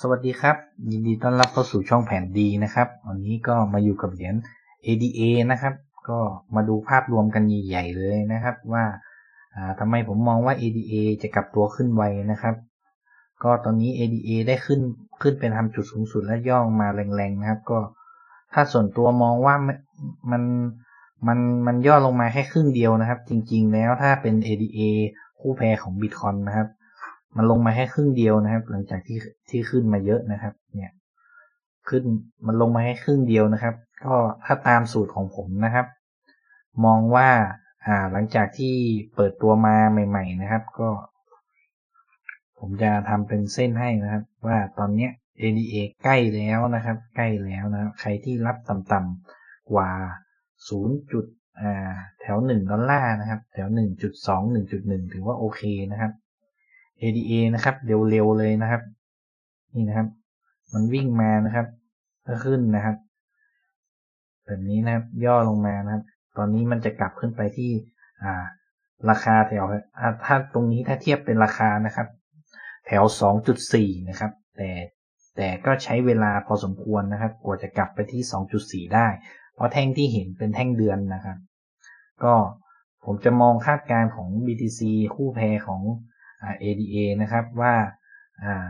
สวัสดีครับ ยินดีต้อนรับเข้าสู่ช่องแผนดีนะครับ วันนี้ก็มาอยู่กับเหรียญ ADA นะครับ ก็มาดูภาพรวมกันใหญ่ๆเลยนะครับว่าทำไมผมมองว่า ADA จะกลับตัวขึ้นไวนะครับ ก็ตอนนี้ ADA ได้ขึ้นขึ้นเป็นทำจุดสูงสุดและย่อมาแรงๆนะครับ ก็ถ้าส่วนตัวมองว่ามันมันมันย่อลงมาแค่ครึ่งเดียวนะครับ จริงๆแล้วถ้าเป็น ADA คู่แพรของ Bitcoin นะครับ มันลงมาแค่ครึ่งเดียวนะครับ หลังจากที่ที่ขึ้นมาเยอะนะครับ เนี่ย ขึ้นมันลงมาแค่ครึ่งเดียวนะครับ ก็ถ้าตามสูตรของผมนะครับ มองว่าอ่าหลังจากที่เปิดตัวมาใหม่ ๆ นะครับ ก็ ผมจะทำเป็นเส้นให้นะครับ ว่าตอนเนี้ย ADA ใกล้แล้วนะครับ ใกล้แล้วนะครับ ใครที่รับต่ำๆกว่า 0 จุดอ่าแถว1ดอลลาร์นะครับ แถว 1.2 1.1 ถือว่าโอเคนะครับ ADA นะครับเร็วๆเลยนะครับ นี่นะครับ มันวิ่งมานะครับก็ขึ้นนะครับแบบนี้นะครับ ย่อลงมานะครับ ตอนนี้มันจะกลับขึ้นไปที่อ่า ราคาแถวถ้าตรงนี้ถ้าเทียบเป็นราคานะครับ แถว 2.4 นะครับ แต่แต่ก็ใช้เวลาพอสมควรนะครับ กว่าจะกลับไปที่ 2.4 ได้ เพราะแท่งที่เห็นเป็นแท่งเดือนนะครับ ก็ผมจะมองคาดการณ์ของ BTC คู่แพรของ ADA นะครับว่าอ่า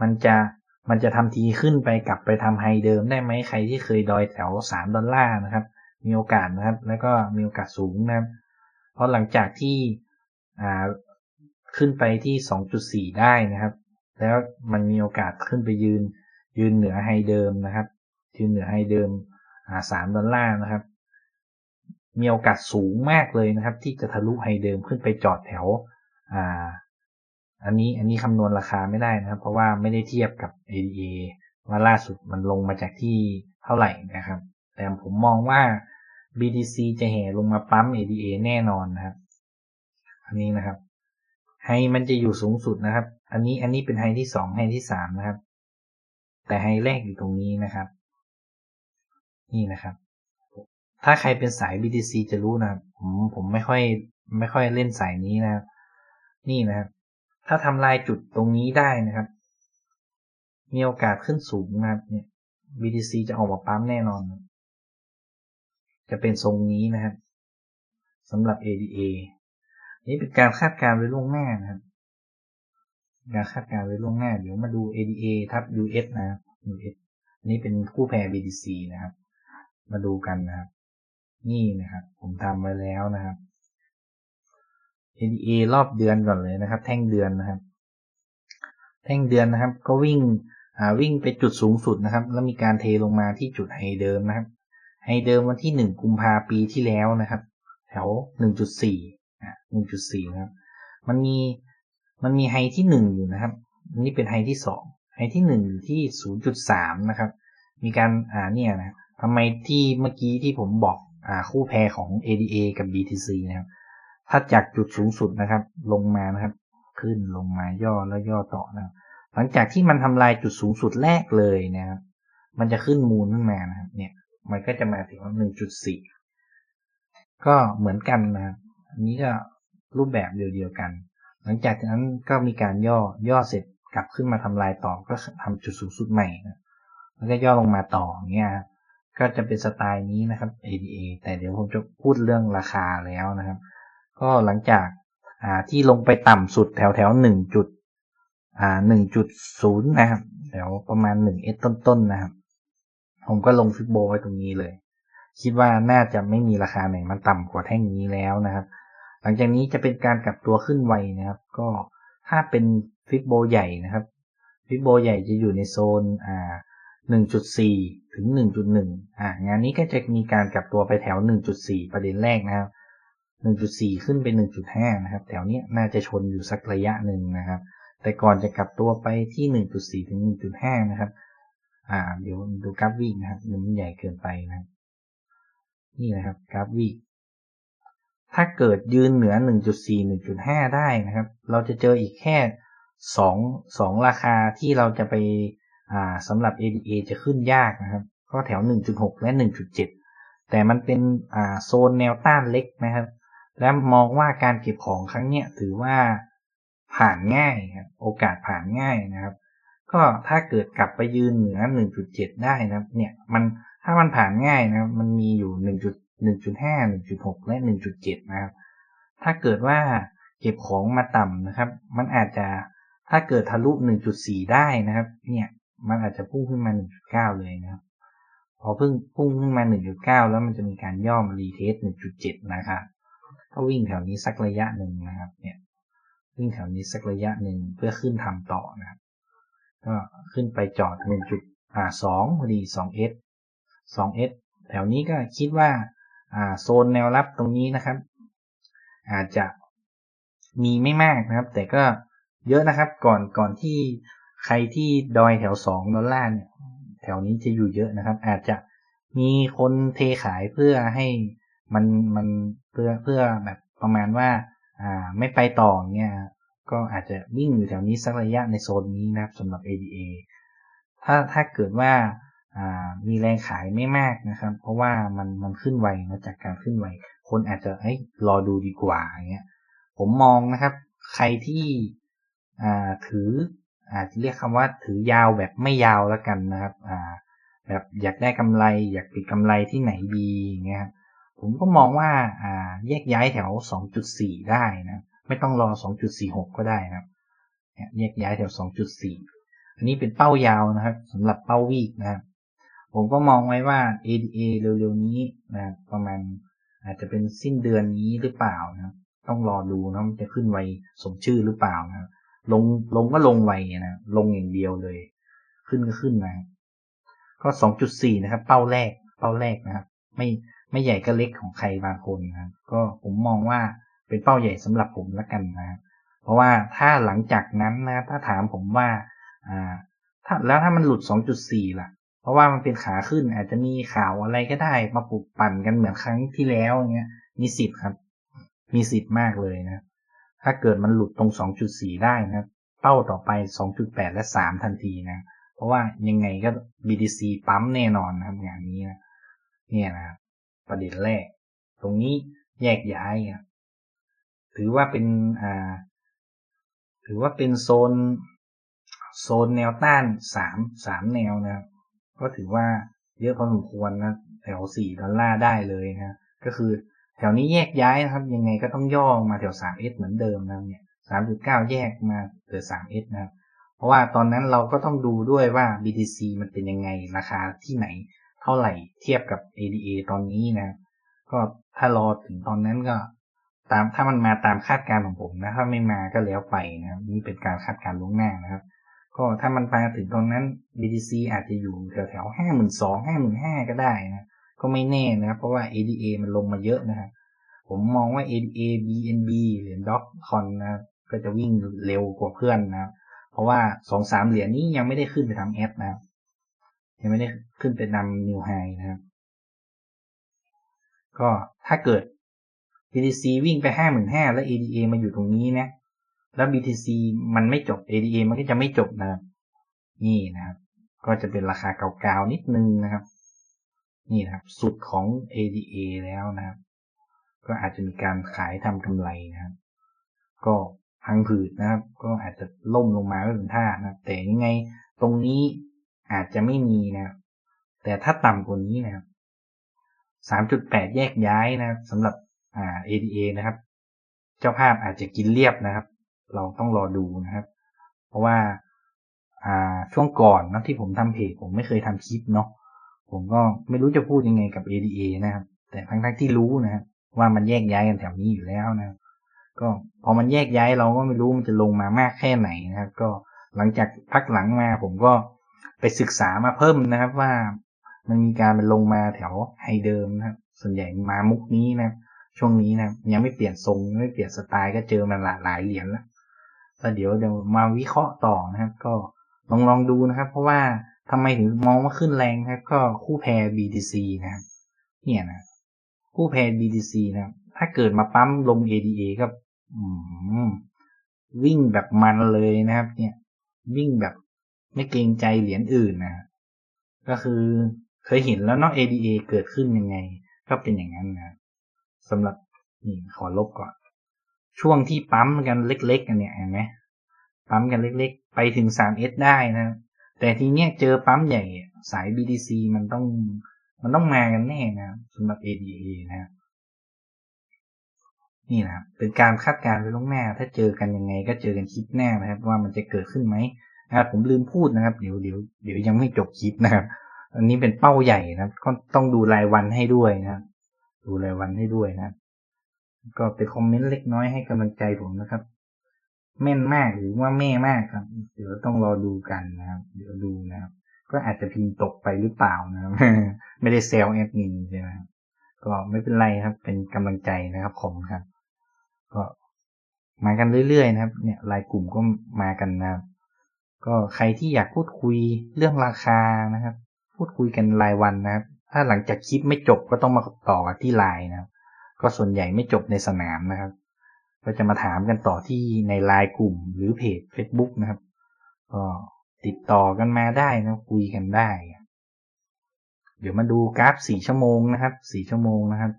มันจะมันจะทำทีขึ้นไปกลับไปทำไฮเดิมได้ไหมใครที่เคยดอยแถว 3 ดอลลาร์นะครับ มีโอกาสนะครับ แล้วก็มีโอกาสสูงนะครับ เพราะหลังจากที่อ่าขึ้นไปที่ 2.4 ได้นะครับ แล้วมันมีโอกาสขึ้นไปยืนยืนเหนือไฮเดิมนะครับ ยืนเหนือไฮเดิมอ่า3ดอลลาร์นะครับ มีโอกาสสูงมากเลยนะครับ ที่จะทะลุไฮเดิมขึ้นไปจอดแถว อันนี้อันนี้คำนวณราคาไม่ได้นะครับ เพราะว่าไม่ได้เทียบกับ ADA ว่าล่าสุดมันลงมาจากที่เท่าไหร่นะครับ แต่ผมมองว่า BTC จะแห่ลงมาปั๊ม ADA แน่นอนนะครับ อันนี้นะครับไฮมันจะอยู่สูงสุดนะครับ อันนี้อันนี้เป็นไฮที่สองไฮที่สามนะครับ แต่ไฮแรกอยู่ตรงนี้นะครับ นี่นะครับ ถ้าใครเป็นสาย BTC จะรู้นะครับ ผมผมไม่ค่อยไม่ค่อยเล่นสายนี้นะครับ นี่นะครับ ถ้าทำลายจุดตรงนี้ได้นะครับ มีโอกาสขึ้นสูงนะครับเนี่ย BTC จะออกมาปั๊มแน่นอน จะเป็นทรงนี้นะครับสำหรับ ADA นี่เป็นการคาดการณ์ไว้ล่วงหน้านะครับการคาดการณ์ไว้ล่วงหน้า เดี๋ยวมาดู ADA ทับ US นะครับ US นี่เป็นคู่แพร BTC นะครับ มาดูกันนะครับ นี่นะครับ ผมทำไว้แล้วนะครับ NDA รอบเดือนก่อนเลยนะครับ แท่งเดือนนะครับ แท่งเดือนนะครับ ก็วิ่งอ่าวิ่งไปจุดสูงสุดนะครับ แล้วมีการเทลงมาที่จุดไฮเดิมนะครับไฮเดิมวันที่หนึ่งกุมภาปีที่แล้วนะครับ แถวหนึ่งจุดสี่อ่าหนึ่งจุดสี่นะครับ มันมีมันมีไฮที่หนึ่งอยู่นะครับนี่เป็นไฮที่สองไฮที่หนึ่งอยู่ที่ศูนย์จุดสามนะครับ มีการอ่าเนี่ยนะทำไมที่เมื่อกี้ที่ผมบอกอ่าคู่แพรของ ADA กับ BTC นะครับ ถ้าจากจุดสูงสุดนะครับ ลงมานะครับ ขึ้นลงมาย่อแล้วย่อต่อนะหลังจากที่มันทำลายจุดสูงสุดแรกเลยนะครับ มันจะขึ้นมูลขึ้นมานะครับ เนี่ย มันก็จะมาถึงหนึ่งจุดสี่ก็เหมือนกันนะครับอันนี้ก็รูปแบบเดียวกัน หลังจากนั้นก็มีการย่อย่อเสร็จกลับขึ้นมาทำลายต่อก็ทำจุดสูงสุดใหม่นะแล้วก็ย่อลงมาต่อเงี้ยก็จะเป็นสไตล์นี้นะครับ ADA แต่เดี๋ยวผมจะพูดเรื่องราคาแล้วนะครับ ก็หลังจากอ่าที่ลงไปต่ำสุดแถวแถวหนึ่งจุดอ่าหนึ่งจุดศูนย์นะครับแถวประมาณหนึ่งเอสต้นๆนะครับ ผมก็ลงฟิกโบไว้ตรงนี้เลย คิดว่าน่าจะไม่มีราคาไหนมันต่ำกว่าแท่งนี้แล้วนะครับ หลังจากนี้จะเป็นการกลับตัวขึ้นไวนะครับ ก็ถ้าเป็นฟิกโบใหญ่นะครับฟิกโบใหญ่จะอยู่ในโซนอ่า1.4 ถึง 1.1 อ่างานนี้ก็จะมีการกลับตัวไปแถว 1.4 ประเด็นแรกนะครับ 1.4 ขึ้นไป1.5 นะครับ แถวนี้น่าจะชนอยู่สักระยะหนึ่งนะครับ แต่ก่อนจะกลับตัวไปที่ 1.4 ถึง 1.5 นะครับ อ่า เดี๋ยวดูกราฟวิ่งนะครับมันใหญ่เกินไปนะครับ นี่นะครับกราฟวิ่งถ้าเกิดยืนเหนือ 1.4 1.5 ได้นะครับ เราจะเจออีกแค่ 2 2 ราคาที่เราจะไป อ่าสำหรับ ADA จะขึ้นยากนะครับ ก็แถว 1.6 และ 1.7 แต่มันเป็น อ่า โซนแนวต้านเล็กนะครับ และมองว่าการเก็บของครั้งนี้ถือว่าผ่านง่ายครับโอกาสผ่านง่ายนะครับ ก็ถ้าเกิดกลับไปยืนเหนือ 1.7 ได้นะครับ เนี่ยมันถ้ามันผ่านง่ายนะมันมีอยู่ 1.1.5 1.6 และ 1.7 นะครับ ถ้าเกิดว่าเก็บของมาต่ำนะครับ มันอาจจะถ้าเกิดทะลุ 1.4 ได้นะครับ เนี่ยมันอาจจะพุ่งขึ้นมา 1.9 เลยนะครับ พอเพิ่งพุ่งขึ้นมา 1.9 แล้วมันจะมีการย่อมารีเทส 1.7 นะครับ ก็วิ่งแถวนี้สักระยะหนึ่งนะครับ เนี่ย วิ่งแถวนี้สักระยะหนึ่งเพื่อขึ้นทำต่อนะครับ ก็ขึ้นไปจอด1จุดอ่า2พอดี 2s 2s แถวนี้ก็คิดว่าอ่าโซนแนวรับตรงนี้นะครับ อาจจะมีไม่มากนะครับ แต่ก็เยอะนะครับ ก่อนก่อนที่ใครที่ดอยแถว2ดอลลาร์เนี่ยแถวนี้จะอยู่เยอะนะครับ อาจจะมีคนเทขายเพื่อให้ มันมันเพื่อเพื่อแบบประมาณว่า อ่าไม่ไปต่อเนี่ยก็อาจจะวิ่งอยู่แถวนี้สักระยะในโซนนี้นะครับสำหรับ ADA ถ้าถ้าเกิดว่าอ่ามีแรงขายไม่มากนะครับ เพราะว่ามันมันขึ้นไวนะจากการขึ้นไว คนอาจจะเอ้ยรอดูดีกว่าอย่างเงี้ยผมมองนะครับ ใครที่อ่าถืออาจจะเรียกคำว่าถือยาวแบบไม่ยาวแล้วกันนะครับอ่าแบบอยากได้กำไร อยากปิดกำไรที่ไหนดีอย่างเงี้ย ผมก็มองว่าอ่าแยกย้ายแถว 2.4 ได้นะ ไม่ต้องรอ 2.46 ก็ได้นะแยกย้ายแถว 2.4 อันนี้เป็นเป้ายาวนะครับสำหรับเป้าวีกนะครับผมก็มองไว้ว่า ADA เร็วๆนี้นะประมาณอาจจะเป็นสิ้นเดือนนี้หรือเปล่านะต้องรอดูนะมันจะขึ้นไวสมชื่อหรือเปล่านะลงลงก็ลงไวนะลงอย่างเดียวเลย ขึ้นก็ขึ้นนะก็ 2.4 นะครับ เป้าแรก เป้าแรกนะครับ ไม่ ไม่ใหญ่ก็เล็กของใครบางคนนะครับก็ผมมองว่าเป็นเป้าใหญ่สำหรับผมละกันนะเพราะว่าถ้าหลังจากนั้นนะถ้าถามผมว่าอ่าถ้าแล้วถ้ามันหลุด 2.4 ล่ะ เพราะว่ามันเป็นขาขึ้นอาจจะมีข่าวอะไรก็ได้มาปลุกปั่นกันเหมือนครั้งที่แล้วเงี้ยมีสิทธิ์ครับ มีสิทธิ์มากเลยนะ ถ้าเกิดมันหลุดตรง 2.4 ได้นะ เป้าต่อไป 2.8 และ 3 ทันทีนะ เพราะว่ายังไงก็ BTC ปั๊มแน่นอนนะครับอย่างนี้นะเนี่ยนะครับ ประเด็นแรก ตรงนี้แยกย้ายถือว่าเป็นอ่า ถือว่าเป็นโซน โซนแนวต้านสามสามแนวนะครับก็ถือว่าเยอะพอสมควรนะแถวสี่ดอลลาร์ได้เลยนะก็คือแถวนี้แยกย้ายนะครับ ยังไงก็ต้องย่อมาแถวสามเอสเหมือนเดิมนะเนี่ยสามจุดเก้าแยกมาเหลือสามเอสนะครับเพราะว่าตอนนั้นเราก็ต้องดูด้วยว่า BTC มันเป็นยังไงราคาที่ไหน เท่าไหร่เทียบกับ ADA ตอนนี้นะก็ถ้ารอถึงตอนนั้นก็ ตามถ้ามันมาตามคาดการณ์ของผมนะ ถ้าไม่มาก็แล้วไปนะนี่เป็นการคาดการณ์ล่วงหน้านะครับ ก็ถ้ามันไปถึงตอนนั้น BTC อาจจะอยู่แถวแถวห้าหมื่นสองห้าหมื่นห้าก็ได้นะ ก็ไม่แน่นะเพราะว่า ADA มันลงมาเยอะนะครับผมมองว่า ADA BNB เหรียญด็อกคอนนะก็จะวิ่งเร็วกว่าเพื่อนนะเพราะว่าสองสามเหรียญนี้ยังไม่ได้ขึ้นไปทำแอดนะครับ ยังไม่ได้ขึ้นไปนำนิวไฮนะครับ ก็ถ้าเกิด BTC วิ่งไปห้าหมื่นห้าแล้ว ADA มาอยู่ตรงนี้นะ แล้ว BTC มันไม่จบ ADA มันก็จะไม่จบนะครับ นี่นะครับ ก็จะเป็นราคาเก่าๆนิดนึงนะครับ นี่นะครับ สุดของ ADA แล้วนะครับ ก็อาจจะมีการขายทำกำไรนะครับ ก็พังผืดนะครับ ก็อาจจะล่มลงมาไม่เป็นท่านะแต่ยังไงตรงนี้ อาจจะไม่มีนะครับ แต่ถ้าต่ำกว่านี้นะครับ 3.8 แยกย้ายนะครับสำหรับอ่า ADA นะครับ เจ้าภาพอาจจะกินเรียบนะครับ เราต้องรอดูนะครับ เพราะว่าอ่าช่วงก่อนนะที่ผมทำเพจผมไม่เคยทำคลิปเนาะผมก็ไม่รู้จะพูดยังไงกับ ADA นะครับ แต่ทั้งทั้งที่รู้นะครับว่ามันแยกย้ายกันแถวนี้อยู่แล้วนะครับ ก็พอมันแยกย้ายเราก็ไม่รู้มันจะลงมามากแค่ไหนนะครับ ก็หลังจากพักหลังมาผมก็ ไปศึกษามาเพิ่มนะครับว่ามันมีการมันลงมาแถวไฮเดิมนะครับ ส่วนใหญ่มามุกนี้นะครับช่วงนี้นะครับยังไม่เปลี่ยนทรงไม่เปลี่ยนสไตล์ก็เจอมาหลายหลายเหรียญแล้วแล้วเดี๋ยวเดี๋ยวมาวิเคราะห์ต่อนะครับ ก็ลองลองดูนะครับ เพราะว่าทำไมถึงมองว่าขึ้นแรงครับ ก็คู่แพร BTC นะครับเนี่ยนะคู่แพร BTC นะครับถ้าเกิดมาปั๊มลง ADA ก็วิ่งแบบมันเลยนะครับ เนี่ย วิ่งแบบ ไม่เกรงใจเหรียญอื่นนะก็คือเคยเห็นแล้วเนาะ ADA เกิดขึ้นยังไง ก็เป็นอย่างนั้นนะสำหรับนี่ขอลบก่อน ช่วงที่ปั๊มกันเล็กๆกันเนี่ยเห็นไหมปั๊มกันเล็กๆ ไปถึง 3S ได้นะครับแต่ทีเนี้ยเจอปั๊มใหญ่สาย BTC มันต้องมันต้องมากันแน่นะครับสำหรับ ADA นะครับนี่นะครับเป็นการคาดการณ์ไว้ล่วงหน้า ถ้าเจอกันยังไง ก็เจอกันคลิปหน้านะครับ ว่ามันจะเกิดขึ้นไหม นะครับผมลืมพูดนะครับ เดี๋ยวเดี๋ยวเดี๋ยวยังไม่จบคลิปนะครับ อันนี้เป็นเป้าใหญ่นะครับ ก็ต้องดูรายวันให้ด้วยนะครับ ดูรายวันให้ด้วยนะครับ ก็เป็นคอมเมนต์เล็กน้อยให้กำลังใจผมนะครับแม่นมากหรือว่าแม่มากครับ เดี๋ยวต้องรอดูกันนะครับ เดี๋ยวดูนะครับ ก็อาจจะพิมพ์ตกไปหรือเปล่านะครับไม่ได้เซลแอดมินใช่ไหมครับก็ไม่เป็นไรครับ เป็นกำลังใจนะครับผมครับ ก็มากันเรื่อยๆนะครับ เนี่ยรายกลุ่มก็มากันนะครับ ก็ใครที่อยากพูดคุยเรื่องราคานะครับ พูดคุยกันรายวันนะครับ ถ้าหลังจากคลิปไม่จบก็ต้องมาต่อที่ไลน์นะครับ ก็ส่วนใหญ่ไม่จบในสนามนะครับ ก็จะมาถามกันต่อที่ในไลน์กลุ่มหรือเพจ Facebook นะครับ ก็ติดต่อกันมาได้นะคุยกันได้ เดี๋ยวมาดูกราฟสี่ชั่วโมงนะครับสี่ชั่วโมงนะครับ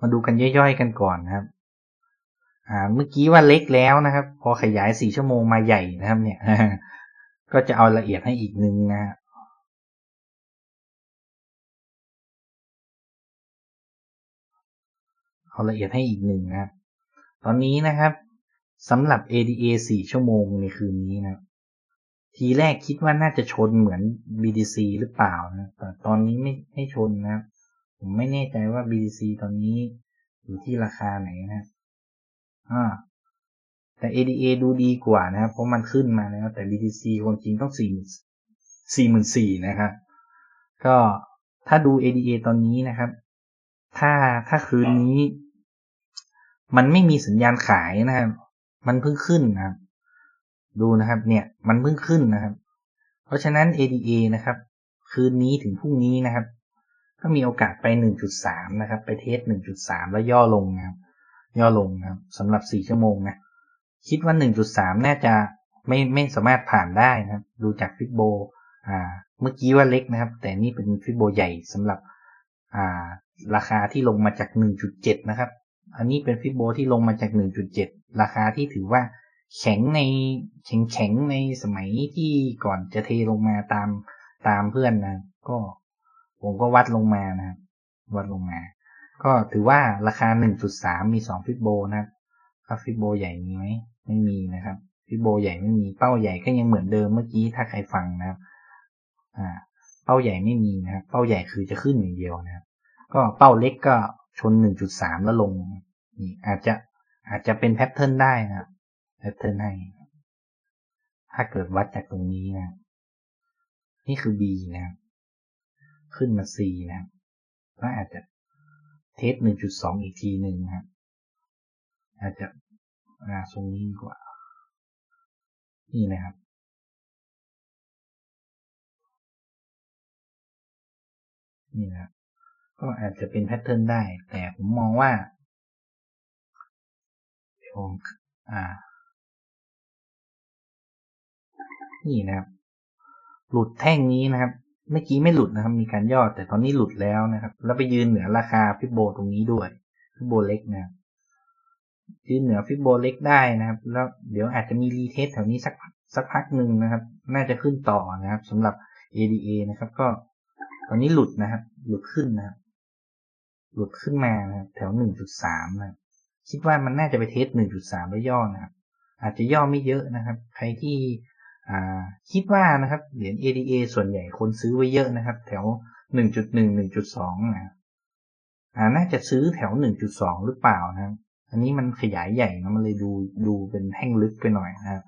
มาดูกันย่อยๆกันก่อนนะครับ อ่า เมื่อกี้ว่าเล็กแล้วนะครับ พอขยายสี่ชั่วโมงมาใหญ่นะครับ เนี่ย ก็จะเอาละเอียดให้อีกนึงนะเอาละเอียดให้อีกหนึ่งนะครับ ตอนนี้นะครับสำหรับ ADA 4ชั่วโมงในคืนนี้นะทีแรกคิดว่าน่าจะชนเหมือน BTC หรือเปล่านะแต่ตอนนี้ไม่ไม่ชนนะครับผมไม่แน่ใจว่า BTC ตอนนี้อยู่ที่ราคาไหนนะครับ อ่าแต่ ADA ดูดีกว่านะครับ เพราะมันขึ้นมาแล้ว แต่ BTC คนจริงต้องสี่สี่หมื่นสี่นะครับ ก็ถ้าดู ADA ตอนนี้นะครับ ถ้าถ้าคืนนี้ มันไม่มีสัญญาณขายนะครับ มันเพิ่งขึ้นนะครับ ดูนะครับ เนี่ย มันเพิ่งขึ้นนะครับ เพราะฉะนั้น ADA นะครับ คืนนี้ถึงพรุ่งนี้นะครับ ก็มีโอกาสไป 1.3 นะครับ ไปเทส 1.3 แล้วย่อลงนะครับ ย่อลงนะครับสำหรับ 4 ชั่วโมงนะคิดว่า 1.3 น่าจะไม่ไม่สามารถผ่านได้นะครับ ดูจากฟิบโบอ่าเมื่อกี้ว่าเล็กนะครับ แต่นี่เป็นฟิบโบใหญ่สำหรับอ่าราคาที่ลงมาจาก 1.7 นะครับ อันนี้เป็นฟิบโบที่ลงมาจาก 1.7 ราคาที่ถือว่าแข็งในแข็งแข็งในสมัยที่ก่อนจะเทลงมาตามตามเพื่อนนะ ก็ผมก็วัดลงมานะครับวัดลงมา ก็ถือว่าราคา 1.3 มี 2 ฟิบโบนะครับฟิบโบใหญ่มีไหมไม่มีนะครับ ฟิบโบใหญ่ไม่มีเป้าใหญ่ก็ยังเหมือนเดิมเมื่อกี้ถ้าใครฟังนะครับอ่าเป้าใหญ่ไม่มีนะครับ เป้าใหญ่คือจะขึ้นอย่างเดียวนะครับ ก็เป้าเล็กก็ชน 1.3 แล้วลงนี่อาจจะอาจจะเป็นแพทเทิร์นได้นะครับแพทเทิร์นให้ถ้าเกิดวัดจากตรงนี้นะ นี่คือ B นะครับขึ้นมา C นะครับก็อาจจะ เทส1.2อีกทีหนึ่งนะครับอาจจะอ่าตรงนี้กว่า นี่นะครับ นี่นะครับ ก็อาจจะเป็นแพทเทิร์นได้ แต่ผมมองว่าเดี๋ยวผมอ่า นี่นะครับ หลุดแท่งนี้นะครับ เมื่อกี้ไม่หลุดนะครับ มีการย่อแต่ตอนนี้หลุดแล้วนะครับ แล้วไปยืนเหนือราคาฟิบโบตรงนี้ด้วยฟิบโบเล็กนะครับยืนเหนือฟิบโบเล็กได้นะครับ แล้วเดี๋ยวอาจจะมีรีเทสแถวนี้สักสักพักหนึ่งนะครับ น่าจะขึ้นต่อนะครับสำหรับ ADA นะครับ ก็ตอนนี้หลุดนะครับ หลุดขึ้นนะครับ หลุดขึ้นมานะครับแถว1.3นะครับคิดว่ามันน่าจะไปเทส1.3แล้วย่อนะครับ อาจจะย่อไม่เยอะนะครับ ใครที่ คิดว่านะครับเหรียญ ADA ส่วนใหญ่คนซื้อไว้เยอะนะครับ แถว 1.1 1.2นะน่าจะซื้อแถว 1.2 หรือเปล่านะครับ อันนี้มันขยายใหญ่นะมันเลยดูดูเป็นแท่งลึกไปหน่อยนะครับ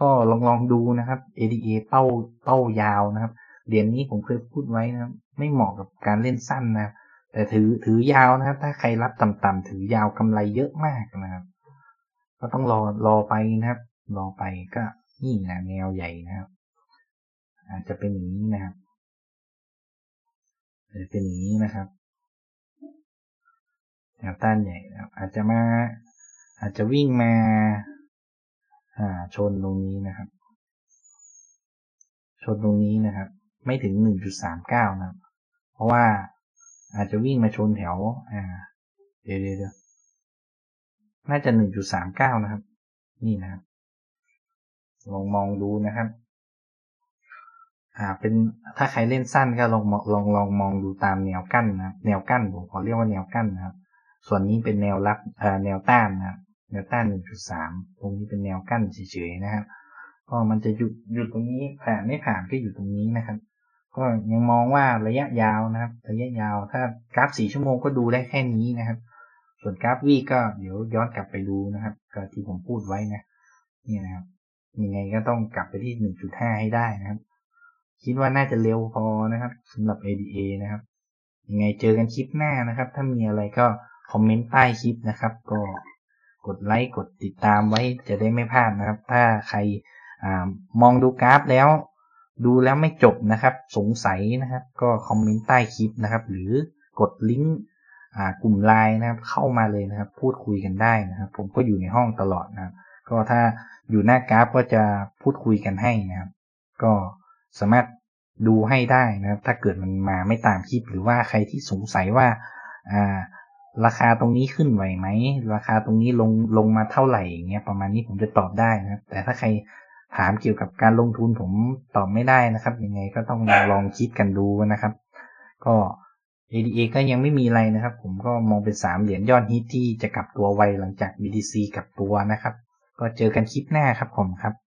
ก็ลองลองดูนะครับ ADA เป้าเป้ายาวนะครับเหรียญนี้ผมเคยพูดไว้นะครับ ไม่เหมาะกับการเล่นสั้นนะครับ แต่ถือถือยาวนะครับ ถ้าใครรับต่ำๆถือยาวกำไรเยอะมากนะครับ ก็ต้องรอรอไปนะครับ รอไปก็ นี่นะแนวใหญ่นะครับ อาจจะเป็นอย่างนี้นะครับอาจจะเป็นอย่างนี้นะครับแนวต้านใหญ่นะครับ อาจจะมา อาจจะวิ่งมา อ่า ชนตรงนี้นะครับ ชนตรงนี้นะครับ ไม่ถึง 1.39 นะครับ เพราะว่าอาจจะวิ่งมาชนแถว อ่า เดี๋ยวเดี๋ยวน่าจะ 1.39 นะครับ นี่นะครับ ลองมองดูนะครับ อ่า เป็นถ้าใครเล่นสั้นก็ลองมองลองลองมองดูตามแนวกั้นนะแนวกั้นผมขอเรียกว่าแนวกั้นนะครับ ส่วนนี้เป็นแนวรับเอ่อแนวต้านนะครับแนวต้าน 1.3 ตรงนี้เป็นแนวกั้นเฉยๆนะครับ ก็มันจะหยุดหยุดตรงนี้ผ่านไม่ผ่านก็อยู่ตรงนี้นะครับ ก็ยังมองว่าระยะยาวนะครับ ระยะยาวถ้ากราฟสี่ชั่วโมงก็ดูได้แค่นี้นะครับ ส่วนกราฟวีก็เดี๋ยวย้อนกลับไปดูนะครับก็ที่ผมพูดไว้นะ นี่นะครับ ยังไงก็ต้องกลับไปที่ 1.5 ให้ได้นะครับ คิดว่าน่าจะเร็วพอนะครับสำหรับ ADA นะครับยังไงเจอกันคลิปหน้านะครับ ถ้ามีอะไรก็คอมเมนต์ใต้คลิปนะครับ ก็กดไลค์กดติดตามไว้จะได้ไม่พลาดนะครับ ถ้าใครอมองดูกราฟแล้ว ดูแล้วไม่จบนะครับ สงสัยนะครับ ก็คอมเมนต์ใต้คลิปนะครับ หรือกดลิงก์กลุ่มไลน์นะครับ เข้ามาเลยนะครับ พูดคุยกันได้นะครับ ผมก็อยู่ในห้องตลอดนะครับ ก็ถ้าอยู่หน้ากราฟก็จะพูดคุยกันให้นะครับ ก็สามารถดูให้ได้นะครับ ถ้าเกิดมันมาไม่ตามคลิป หรือว่าใครที่สงสัยว่าอ่าราคาตรงนี้ขึ้นไหวไหม ราคาตรงนี้ลงลงมาเท่าไหร่อย่างเงี้ยประมาณนี้ผมจะตอบได้นะครับ แต่ถ้าใครถามเกี่ยวกับการลงทุนผมตอบไม่ได้นะครับ ยังไงก็ต้องลองคิดกันดูนะครับ ก็ ADA ก็ยังไม่มีอะไรนะครับ ผมก็มองเป็นสามเหรียญยอดฮิตที่จะกลับตัวไวหลังจาก BTC กลับตัวนะครับ ก็เจอกันคลิปหน้าครับผมครับ